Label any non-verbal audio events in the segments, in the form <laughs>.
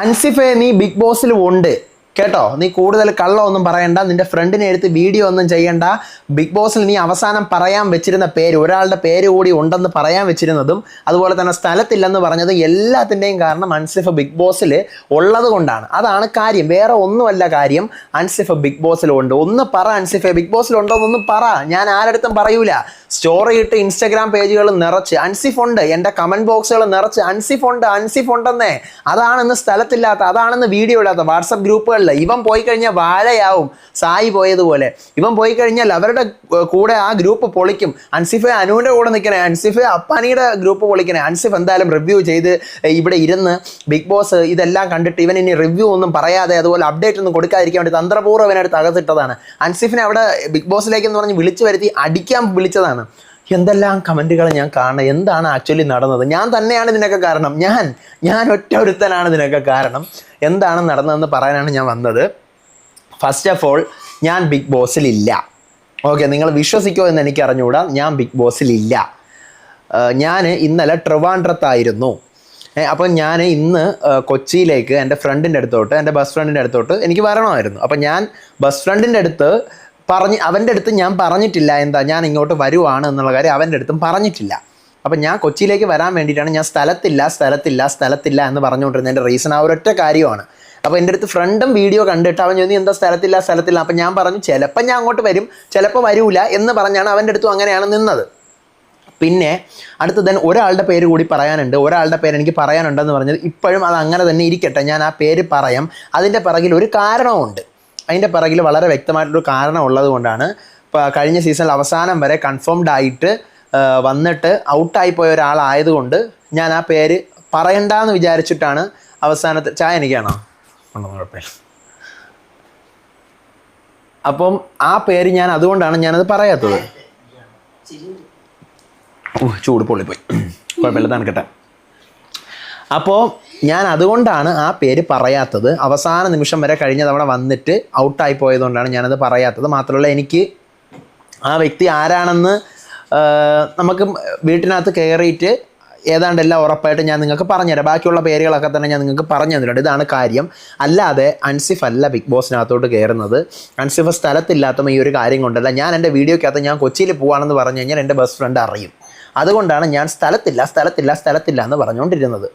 അൻസിഫെ നീ ബിഗ് ബോസിൽ ഉണ്ട്. കേട്ടോ? നീ കൂടുതൽ കള്ളമൊന്നും പറയണ്ട. നിന്റെ ഫ്രണ്ടിനെ എടുത്ത് വീഡിയോ ഒന്നും ചെയ്യണ്ട. ബിഗ് ബോസിൽ നീ അവസാനം പറയാൻ വെച്ചിരുന്ന പേര് ഒരാളുടെ പേര് കൂടി ഉണ്ടെന്ന് പറയാൻ വെച്ചിരുന്നതും അതുപോലെ തന്നെ സ്ഥലത്തില്ലെന്ന് പറഞ്ഞതും എല്ലാത്തിന്റെയും കാരണം അൻസിഫ് ബിഗ് ബോസിൽ ഉള്ളത് കൊണ്ടാണ്. അതാണ് കാര്യം. വേറെ ഒന്നുമല്ല കാര്യം അൻസിഫ് ബിഗ് ബോസിലുണ്ട്. ഒന്ന് പറ അൻസിഫ ബിഗ് ബോസിലുണ്ടോ എന്നൊന്നും പറ. ഞാൻ ആരടുത്തും പറയൂല. സ്റ്റോറി ഇട്ട് ഇൻസ്റ്റഗ്രാം പേജുകൾ നിറച്ച് അൻസിഫ് ഉണ്ട് എന്റെ കമന്റ് ബോക്സുകൾ നിറച്ച് അൻസിഫ് ഉണ്ട് അൻസിഫ് ഉണ്ടെന്നേ അതാണെന്ന് സ്ഥലത്തില്ലാത്ത അതാണെന്ന് വീഡിയോ ഇടാത്ത വാട്സപ്പ് ഗ്രൂപ്പുകളിൽ ഇവൻ പോയി കഴിഞ്ഞാൽ വാഴയാവും സായി പോയതുപോലെ. ഇവൻ പോയി കഴിഞ്ഞാൽ അവരുടെ കൂടെ ആ ഗ്രൂപ്പ് പൊളിക്കും. അൻസിഫ് അനുവിന്റെ കൂടെ നിൽക്കണേ അൻസിഫ് അപ്പാനിയുടെ ഗ്രൂപ്പ് പൊളിക്കണേ. അൻസിഫ് എന്തായാലും റിവ്യൂ ചെയ്ത് ഇവിടെ ഇരുന്ന് ബിഗ് ബോസ് ഇതെല്ലാം കണ്ടിട്ട് ഇവൻ ഇനി റിവ്യൂ ഒന്നും പറയാതെ അതുപോലെ അപ്ഡേറ്റ് ഒന്നും കൊടുക്കാതിരിക്കാൻ വേണ്ടി തന്ത്രപൂർവം അവനടുത്ത് അകത്തിട്ടതാണ്. അൻസിഫിനെ അവിടെ ബിഗ് ബോസിലേക്ക് എന്ന് പറഞ്ഞ് വിളിച്ചു വരുത്തി അടിക്കാൻ വിളിച്ചതാണ്. എന്തെല്ലാം കമന്റുകൾ ഞാൻ കാണണം എന്താണ് ആക്ച്വലി നടന്നത്? ഞാൻ തന്നെയാണ് ഇതിനൊക്കെ കാരണം. ഞാൻ ഞാൻ ഒറ്റ ഒരുത്തനാണ് ഇതിനൊക്കെ കാരണം. എന്താണ് നടന്നതെന്ന് പറയാനാണ് ഞാൻ വന്നത്. ഫസ്റ്റ് ഓഫ് ഓൾ ഞാൻ ബിഗ് ബോസിലില്ല ഓക്കെ നിങ്ങൾ വിശ്വസിക്കോ എന്ന് എനിക്ക് അറിഞ്ഞുകൂടാ. ഞാൻ ബിഗ് ബോസിലില്ല ഞാൻ ഇന്നലെ ട്രിവാൻഡ്രത്തായിരുന്നു. അപ്പോൾ ഞാൻ ഇന്ന് കൊച്ചിയിലേക്ക് എന്റെ ഫ്രണ്ടിന്റെ അടുത്തോട്ട് എന്റെ ബസ് ഫ്രണ്ടിന്റെ അടുത്തോട്ട് എനിക്ക് വരണമായിരുന്നു. അപ്പോൾ ഞാൻ ബസ് ഫ്രണ്ടിന്റെ അടുത്ത് പറഞ്ഞ് അവന്റെ അടുത്ത് ഞാൻ പറഞ്ഞിട്ടില്ല എന്താ ഞാൻ ഇങ്ങോട്ട് വരുവാണ് എന്നുള്ള കാര്യം അവന്റെ അടുത്തും പറഞ്ഞിട്ടില്ല. അപ്പം ഞാൻ കൊച്ചിയിലേക്ക് വരാൻ വേണ്ടിയിട്ടാണ് ഞാൻ സ്ഥലത്തില്ല സ്ഥലത്തില്ല സ്ഥലത്തില്ല എന്ന് പറഞ്ഞുകൊണ്ടിരുന്നതിന്റെ റീസൺ ആ ഒരൊറ്റ കാര്യമാണ്. അപ്പോൾ എന്റെ അടുത്ത് ഫ്രണ്ടും വീഡിയോ കണ്ടിട്ട് അവൻ ചോദിച്ചു എന്താ സ്ഥലത്തില്ല സ്ഥലത്തില്ല? അപ്പം ഞാൻ പറഞ്ഞു ചിലപ്പോൾ ഞാൻ അങ്ങോട്ട് വരും ചിലപ്പോൾ വരൂല എന്ന് പറഞ്ഞാണ് അവന്റെ അടുത്തും അങ്ങനെയാണ് നിന്നത്. പിന്നെ അടുത്ത തന്നെ ഒരാളുടെ പേര് കൂടി പറയാനുണ്ട്. ഒരാളുടെ പേര് എനിക്ക് പറയാനുണ്ടെന്ന് പറഞ്ഞത് ഇപ്പോഴും അത് അങ്ങനെ തന്നെ ഇരിക്കട്ടെ ഞാൻ ആ പേര് പറയാം. അതിന്റെ പിറകിൽ ഒരു കാരണമുണ്ട് അതിന്റെ പിറകിൽ വളരെ വ്യക്തമായിട്ടൊരു കാരണം ഉള്ളത് കൊണ്ടാണ് കഴിഞ്ഞ സീസണിൽ അവസാനം വരെ കൺഫേംഡ് ആയിട്ട് വന്നിട്ട് ഔട്ടായി പോയ ഒരാളായതുകൊണ്ട് ഞാൻ ആ പേര് പറയണ്ടെന്ന് വിചാരിച്ചിട്ടാണ് അവസാനത്തെ ചായ എനിക്കാണോ? അപ്പം ആ പേര് ഞാൻ അതുകൊണ്ടാണ് ഞാനത് പറയാത്തത്. ചൂട് പൊള്ളിപ്പോയി. കുഴപ്പമില്ല തണുക്കട്ടെ. അപ്പോൾ ഞാൻ അതുകൊണ്ടാണ് ആ പേര് പറയാത്തത്. അവസാന നിമിഷം വരെ കഴിഞ്ഞ തവണ വന്നിട്ട് ഔട്ടായി പോയതുകൊണ്ടാണ് ഞാനത് പറയാത്തത്. മാത്രമല്ല എനിക്ക് ആ വ്യക്തി ആരാണെന്ന് നമുക്ക് വീട്ടിനകത്ത് കയറിയിട്ട് ഏതാണ്ട് എല്ലാം ഉറപ്പായിട്ട് ഞാൻ നിങ്ങൾക്ക് പറഞ്ഞുതരാം. ബാക്കിയുള്ള പേരുകളൊക്കെ തന്നെ ഞാൻ നിങ്ങൾക്ക് പറഞ്ഞു തന്നിട്ടുണ്ട്. ഇതാണ് കാര്യം. അല്ലാതെ അൻസിഫ് അല്ല ബിഗ് ബോസിനകത്തോട്ട് കയറുന്നത്. അൻസിഫ് സ്ഥലത്തില്ലാത്ത ഈ ഒരു കാര്യം കൊണ്ടല്ല. ഞാൻ എന്റെ വീഡിയോക്കകത്ത് ഞാൻ കൊച്ചിയിൽ പോവാണെന്ന് പറഞ്ഞു കഴിഞ്ഞാൽ എന്റെ ബെസ്റ്റ് ഫ്രണ്ട് അറിയും. അതുകൊണ്ടാണ് ഞാൻ സ്ഥലത്തില്ല സ്ഥലത്തില്ല സ്ഥലത്തില്ല എന്ന് പറഞ്ഞുകൊണ്ടിരുന്നത്.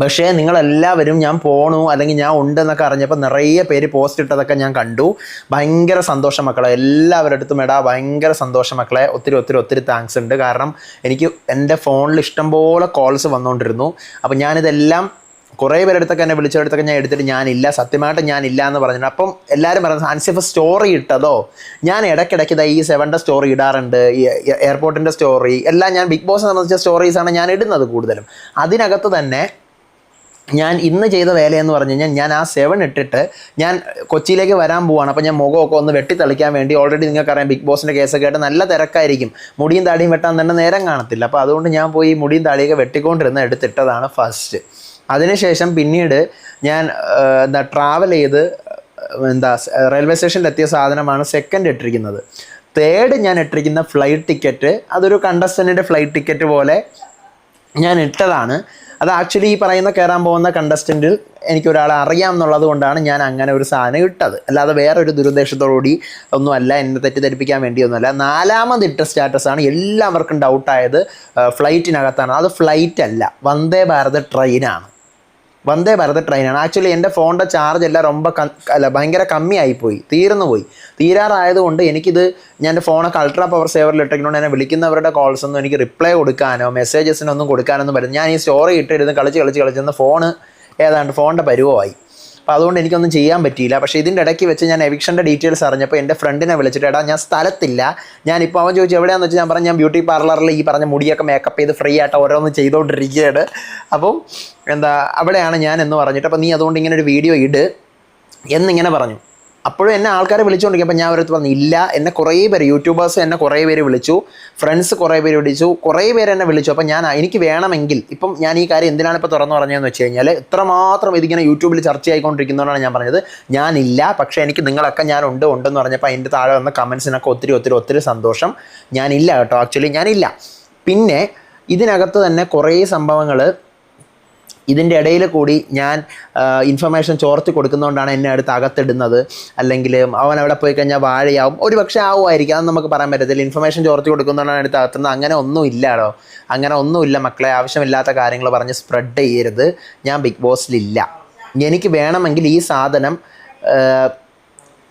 പക്ഷേ നിങ്ങളെല്ലാവരും ഞാൻ പോണു അല്ലെങ്കിൽ ഞാൻ ഉണ്ടെന്നൊക്കെ അറിഞ്ഞപ്പോൾ നിറയെ പേര് പോസ്റ്റ് ഇട്ടതൊക്കെ ഞാൻ കണ്ടു. ഭയങ്കര സന്തോഷം മക്കളെ. എല്ലാവരുടെ അടുത്തും എടാ ഭയങ്കര സന്തോഷം മക്കളെ. ഒത്തിരി ഒത്തിരി ഒത്തിരി താങ്ക്സ് ഉണ്ട്. കാരണം എനിക്ക് എന്റെ ഫോണിൽ ഇഷ്ടംപോലെ കോൾസ് വന്നുകൊണ്ടിരുന്നു അപ്പോൾ ഞാനിതെല്ലാം കുറേ പേരെടുത്തൊക്കെ എന്നെ വിളിച്ചെടുത്തൊക്കെ ഞാൻ എടുത്തിട്ട് ഞാനില്ല സത്യമായിട്ട് ഞാനില്ല എന്ന് പറഞ്ഞു അപ്പം എല്ലാവരും പറയുന്നത് അൻസിഫ് സ്റ്റോറി ഇട്ടതോ? ഞാൻ ഇടയ്ക്കിടയ്ക്ക് ഈ സെവന്റെ സ്റ്റോറി ഇടാറുണ്ട് ഈ എയർപോർട്ടിന്റെ സ്റ്റോറി എല്ലാം ഞാൻ ബിഗ് ബോസ് സംബന്ധിച്ച സ്റ്റോറീസാണ് ഞാൻ ഇടുന്നത് കൂടുതലും. അതിനകത്ത് തന്നെ ഞാൻ ഇന്ന് ചെയ്ത വേലയെന്ന് പറഞ്ഞു കഴിഞ്ഞാൽ ഞാൻ ആ സെവൻ ഇട്ടിട്ട് ഞാൻ കൊച്ചിയിലേക്ക് വരാൻ പോവാണ്. അപ്പോൾ ഞാൻ മുഖമൊക്കെ ഒന്ന് വെട്ടിത്തളിക്കാൻ വേണ്ടി ഓൾറെഡി നിങ്ങൾക്കറിയാം ബിഗ് ബോസിന്റെ കേസൊക്കെ ആയിട്ട് നല്ല തിരക്കായിരിക്കും. മുടിയും താടിയും വെട്ടാൻ തന്നെ നേരം കാണത്തില്ല. അപ്പോൾ അതുകൊണ്ട് ഞാൻ പോയി മുടിയും താടിയൊക്കെ വെട്ടിക്കൊണ്ടിരുന്ന എടുത്തിട്ടതാണ് ഫസ്റ്റ് അതിനുശേഷം പിന്നീട് ഞാൻ എന്താ ട്രാവൽ ചെയ്ത് എന്താ റെയിൽവേ സ്റ്റേഷനിൽ എത്തിയ സാധനമാണ് സെക്കൻഡ് ഇട്ടിരിക്കുന്നത്. തേർഡ് ഞാൻ ഇട്ടിരിക്കുന്ന ഫ്ലൈറ്റ് ടിക്കറ്റ് അതൊരു കണ്ടസ്റ്റന്റിന്റെ ഫ്ലൈറ്റ് ടിക്കറ്റ് പോലെ ഞാൻ ഇട്ടതാണ്. അത് ആക്ച്വലി ഈ പറയുന്ന കയറാൻ പോകുന്ന കണ്ടസ്റ്റന്റിൽ എനിക്ക് ഒരാളെ അറിയാം എന്നുള്ളത് കൊണ്ടാണ് ഞാൻ അങ്ങനെ ഒരു സാധനം ഇട്ടത്. അല്ലാതെ വേറൊരു ദുരുദ്ദേശത്തോടുകൂടി ഒന്നുമല്ല എന്നെ തെറ്റിദ്ധരിപ്പിക്കാൻ വേണ്ടിയൊന്നുമല്ല. നാലാമത് ഇട്ട സ്റ്റാറ്റസാണ് എല്ലാവർക്കും ഡൗട്ടായത് ഫ്ലൈറ്റിനകത്താണ് അത് ഫ്ലൈറ്റ് അല്ല വന്ദേ ഭാരത് ട്രെയിനാണ് വന്ദേ ഭാരത് ട്രെയിനാണ് ആക്ച്വലി എൻ്റെ ഫോണിൻ്റെ ചാർജ് എല്ലാം ரொம்ப കം അല്ല ഭയങ്കര കമ്മിയായിപ്പോയി തീർന്നു പോയി തീരാറായതുകൊണ്ട് എനിക്കിത് ഞാൻ എൻ്റെ ഫോണൊക്കെ അൾട്രാ പവർ സേവറിൽ ഇട്ടിരിക്കുന്നതുകൊണ്ട് എന്നെ വിളിക്കുന്നവരുടെ കോൾസ് ഒന്നും എനിക്ക് റിപ്ലൈ കൊടുക്കാനോ മെസ്സേജസിനൊന്നും കൊടുക്കാനൊന്നും പറ്റും ഞാൻ ഈ സ്റ്റോറി ഇട്ടിരുന്ന് കളിച്ച് കളിച്ച് കളിച്ചെന്ന് ഫോണ് ഏതാണ്ട് ഫോണിൻ്റെ പരുവമായി അപ്പോൾ അതുകൊണ്ട് എനിക്കൊന്നും ചെയ്യാൻ പറ്റിയില്ല. പക്ഷേ ഇതിന്റെ ഇടയ്ക്ക് വെച്ച് ഞാൻ എവിക്ഷന്റെ ഡീറ്റെയിൽസ് അറിഞ്ഞപ്പോൾ എന്റെ ഫ്രണ്ടിനെ വിളിച്ചിട്ട് എടാ ഞാൻ സ്ഥലത്തില്ല. ഞാനിപ്പോൾ അവൻ ചോദിച്ചു എവിടെയാണെന്ന് വെച്ചാൽ ഞാൻ പറഞ്ഞു ഞാൻ ബ്യൂട്ടി പാർലറിൽ ഈ പറഞ്ഞ മുടിയൊക്കെ മേക്കപ്പ് ചെയ്ത് ഫ്രീ ആയിട്ട് ഓരോന്ന് ചെയ്തുകൊണ്ടിരിക്കുകയാണ് അപ്പം എന്താ അവിടെയാണ് ഞാൻ എന്ന് പറഞ്ഞിട്ട് അപ്പോൾ നീ അതുകൊണ്ട് ഇങ്ങനെ ഒരു വീഡിയോ ഇട്. എന്നിങ്ങനെ പറഞ്ഞു. അപ്പോഴും എന്നെ ആൾക്കാരെ വിളിച്ചുകൊണ്ടിരിക്കും അപ്പോൾ ഞാൻ അവരടുത്ത് പറഞ്ഞു ഇല്ല എന്നെ കുറേ പേര് യൂട്യൂബേഴ്സ് എന്നെ കുറേ പേര് വിളിച്ചു. ഫ്രണ്ട്സ് കുറേ പേര് വിളിച്ചു. കുറേ പേര് എന്നെ വിളിച്ചു. അപ്പോൾ ഞാൻ എനിക്ക് വേണമെങ്കിൽ ഇപ്പം ഞാൻ ഈ കാര്യം എന്തിനാണ് ഇപ്പോൾ തുറന്നു പറഞ്ഞതെന്ന് വെച്ച് കഴിഞ്ഞാൽ ഇത്രമാത്രം ഇതിങ്ങനെ യൂട്യൂബിൽ ചർച്ച ആയിക്കൊണ്ടിരിക്കുന്നതുകൊണ്ടാണ് ഞാൻ പറഞ്ഞത്. ഞാനില്ല പക്ഷേ എനിക്ക് നിങ്ങളൊക്കെ ഞാൻ ഉണ്ട് ഉണ്ടെന്ന് പറഞ്ഞപ്പോൾ അതിന്റെ താഴെ വന്ന കമൻസിനൊക്കെ ഒത്തിരി ഒത്തിരി ഒത്തിരി സന്തോഷം. ഞാനില്ല കേട്ടോ ആക്ച്വലി ഞാനില്ല. പിന്നെ ഇതിനകത്ത് തന്നെ കുറേ സംഭവങ്ങൾ ഇതിന്റെ ഇടയിൽ കൂടി ഞാൻ ഇൻഫർമേഷൻ ചോർത്തി കൊടുക്കുന്നതുകൊണ്ടാണ് എന്നെ അടുത്ത് അകത്തിടുന്നത്. അല്ലെങ്കിൽ അവൻ അവിടെ പോയി കഴിഞ്ഞാൽ വാഴയാവും. ഒരു പക്ഷേ ആവുമായിരിക്കും. അത് നമുക്ക് പറയാൻ പറ്റത്തില്ല. ഇൻഫർമേഷൻ ചോർത്തി കൊടുക്കുന്നതുകൊണ്ടാണ് അടുത്ത് അകത്തുന്നത്. അങ്ങനെ ഒന്നും ഇല്ലാടോ. അങ്ങനെ ഒന്നുമില്ല മക്കളെ. ആവശ്യമില്ലാത്ത കാര്യങ്ങൾ പറഞ്ഞ് സ്പ്രെഡ് ചെയ്യരുത്. ഞാൻ ബിഗ് ബോസിലില്ല എനിക്ക് വേണമെങ്കിൽ ഈ സാധനം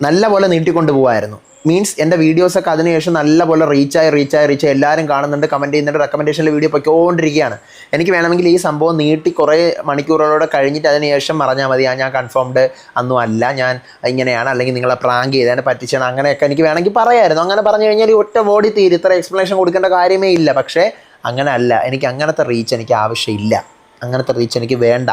ആ, നല്ല പോലെ നീട്ടിക്കൊണ്ട് പോകുമായിരുന്നു മീൻസ് എന്റെ വീഡിയോസൊക്കെ അതിനുശേഷം നല്ല പോലെ റീച്ചായി റീച്ചായി റീച്ചായി എല്ലാവരും കാണുന്നുണ്ട് കമന്റ് ചെയ്യുന്നുണ്ട് റെക്കമെൻഡേഷനിൽ വീഡിയോ പൊയ്ക്കൊണ്ടിരിക്കുകയാണ്. എനിക്ക് വേണമെങ്കിൽ ഈ സംഭവം നീട്ടി കുറേ മണിക്കൂറുകളോടെ കഴിഞ്ഞിട്ട് അതിനുശേഷം പറഞ്ഞാൽ മതി. ഞാൻ കൺഫേംഡ് അന്നും അല്ല ഞാൻ ഇങ്ങനെയാണ് അല്ലെങ്കിൽ നിങ്ങളെ പ്രാങ്ക് ചെയ്താണ് പറ്റിച്ചാണ് അങ്ങനെയൊക്കെ എനിക്ക് വേണമെങ്കിൽ പറയായിരുന്നു. അങ്ങനെ പറഞ്ഞു കഴിഞ്ഞാൽ ഒറ്റ ബോഡി തീരും ഇത്ര എക്സ്പ്ലനേഷൻ കൊടുക്കേണ്ട കാര്യമേ ഇല്ല. പക്ഷേ അങ്ങനെ അല്ല. എനിക്ക് അങ്ങനത്തെ റീച്ച് എനിക്ക് ആവശ്യമില്ല. അങ്ങനത്തെ റീച്ച് എനിക്ക് വേണ്ട.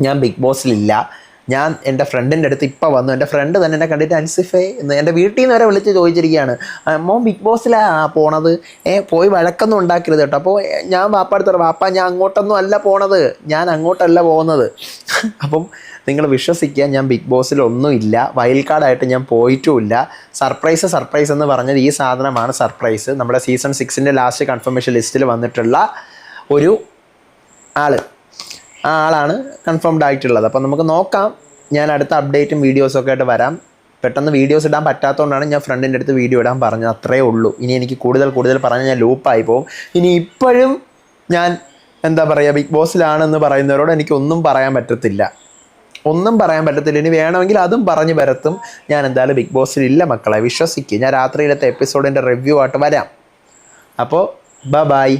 ഞാൻ ബിഗ് ബോസിലില്ല ഞാൻ എന്റെ ഫ്രണ്ടിന്റെ അടുത്ത് ഇപ്പോൾ വന്നു. എന്റെ ഫ്രണ്ട് തന്നെ എന്നെ കണ്ടിട്ട് അൻസിഫേ എന്ന് എന്റെ വീട്ടിൽ നിന്ന് വരെ വിളിച്ച് ചോദിച്ചിരിക്കുകയാണ്. "ആ, മോൻ ബിഗ് ബോസിലാ പോണത്? ഏ പോയി വഴക്കൊന്നും ഉണ്ടാക്കരുത് കേട്ടോ. അപ്പോൾ ഞാൻ വാപ്പ അടുത്ത് പറഞ്ഞു, വാപ്പ ഞാൻ അങ്ങോട്ടൊന്നും അല്ല പോണത്. ഞാൻ അങ്ങോട്ടല്ല പോകുന്നത്. <laughs> അപ്പം നിങ്ങൾ വിശ്വസിക്കുക ഞാൻ ബിഗ് ബോസിലൊന്നും ഇല്ല. വൈൽഡ് കാർഡായിട്ട് ഞാൻ പോയിട്ടുമില്ല. സർപ്രൈസ് സർപ്രൈസ് എന്ന് പറഞ്ഞത് ഈ സാധനമാണ് സർപ്രൈസ്. നമ്മുടെ സീസൺ സിക്സിന്റെ ലാസ്റ്റ് കൺഫർമേഷൻ ലിസ്റ്റിൽ വന്നിട്ടുള്ള ഒരു ആൾ. ആ ആളാണ് കൺഫേംഡ് ആയിട്ടുള്ളത്. അപ്പം നമുക്ക് നോക്കാം. ഞാൻ അടുത്ത അപ്ഡേറ്റും വീഡിയോസും ഒക്കെ ആയിട്ട് വരാം. പെട്ടെന്ന് വീഡിയോസ് ഇടാൻ പറ്റാത്തതുകൊണ്ടാണ് ഞാൻ ഫ്രണ്ടിന്റെ അടുത്ത് വീഡിയോ ഇടാൻ പറഞ്ഞത്. അത്രേ ഉള്ളൂ. ഇനി എനിക്ക് കൂടുതൽ കൂടുതൽ പറഞ്ഞ് ഞാൻ ലൂപ്പായി പോകും. ഇനി ഇപ്പോഴും ഞാൻ എന്താ പറയുക ബിഗ് ബോസിലാണെന്ന് പറയുന്നവരോട് എനിക്കൊന്നും പറയാൻ പറ്റത്തില്ല. ഒന്നും പറയാൻ പറ്റത്തില്ല. ഇനി വേണമെങ്കിൽ അതും പറഞ്ഞു വരത്തും ഞാൻ എന്തായാലും ബിഗ് ബോസിലില്ല മക്കളെ. വിശ്വസിക്കുക ഞാൻ രാത്രിയിലത്തെ എപ്പിസോഡിന്റെ റിവ്യൂ ആയിട്ട് വരാം. അപ്പോൾ ബ ബായ്